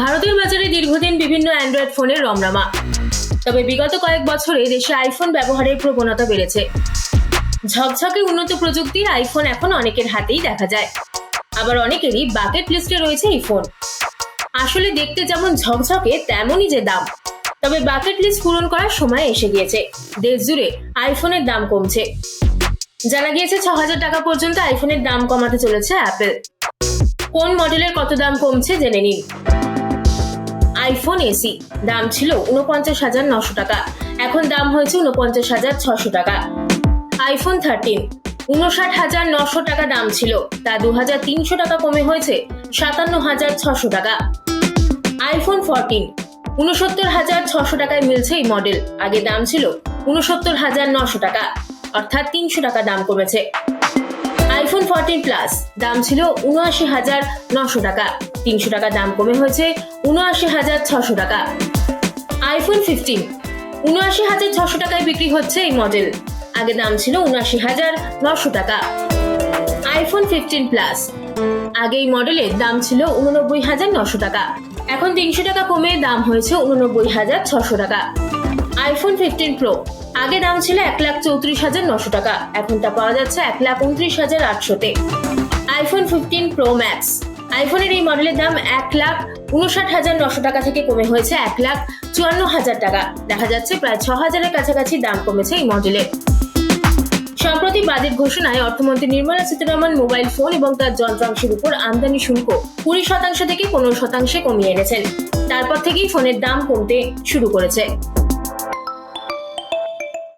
ভারতের বাজারে দীর্ঘদিন বিভিন্ন অ্যান্ড্রয়েড ফোনের রমরমা। তবে বিগত কয়েক বছরে দেশে আইফোন ব্যবহারের প্রবণতা বেড়েছে। ঝকঝকে উন্নত প্রযুক্তির আইফোন এখন অনেকের হাতেই দেখা যায়। আবার অনেকেরই বাকেট লিস্টে রয়েছে এই ফোন। আসলে দেখতে যেমন ঝকঝকে, তেমনই যে দাম। তবে বাকেট লিস্ট পূরণ করার সময় এসে গিয়েছে। দেশ জুড়ে আইফোনের দাম কমছে। জানা গিয়েছে, ছ হাজার টাকা পর্যন্ত আইফোনের দাম কমাতে চলেছে অ্যাপেল। কোন মডেলের কত দাম কমছে, জেনে নিন। আইফোন এসি দাম ছিল উনপঞ্চাশ হাজার নশো টাকা। এখন দাম হয়েছে উনপঞ্চাশ হাজার ছশো টাকা। আইফোন থার্টিন উনষাট হাজার নশো টাকা দাম ছিল। তা দু হাজার তিনশো টাকা কমে হয়েছে, সাতান্ন হাজার ছশো টাকা। আইফোন ফোরটিন উনসত্তর হাজার ছশো টাকায় মিলছে এই মডেল আগে দাম ছিল উনসত্তর হাজার নশো টাকা। অর্থাৎ তিনশো টাকা দাম কমেছে। আইফোন ফোরটিন প্লাস দাম ছিল উনআশি হাজার নশো টাকা। তিনশো টাকা দাম কমে হয়েছে উনআশি হাজার ছশো টাকা। আইফোন ফিফটিন উনআশি হাজার ছশো টাকায় বিক্রি হচ্ছে এই মডেল আগে দাম ছিল উনআশি হাজার নশো টাকা। আইফোন ফিফটিন প্লাস আগে এই মডেলের দাম ছিল উননব্বই হাজার নশো টাকা। এখন তিনশো টাকা কমে দাম হয়েছে উননব্বই হাজার ছশো টাকা। আইফোন ফিফটিন প্রো আগে দাম ছিল এক লাখ চৌত্রিশ হাজার নশো টাকা। এখন তা পাওয়া যাচ্ছে এক লাখ উনত্রিশ হাজার আটশোতে। আইফোন ফিফটিন প্রো ম্যাক্স আইফোনের এই মডেলের দাম এক লাখ উনষাট হাজার নশো টাকা থেকে কমে হয়েছে এক লাখ চুয়ান্ন হাজার টাকা। দেখা যাচ্ছে প্রায় ছ হাজারের কাছাকাছি দাম কমেছে এই মডেলের সম্প্রতি বাজেট ঘোষণায় অর্থমন্ত্রী নির্মলা সীতারামন মোবাইল ফোন এবং তার যন্ত্রাংশের উপর আমদানি শুল্ক কুড়ি শতাংশ থেকে পনেরো শতাংশে কমিয়ে এনেছেন। তারপর থেকেই ফোনের দাম কমতে শুরু করেছে।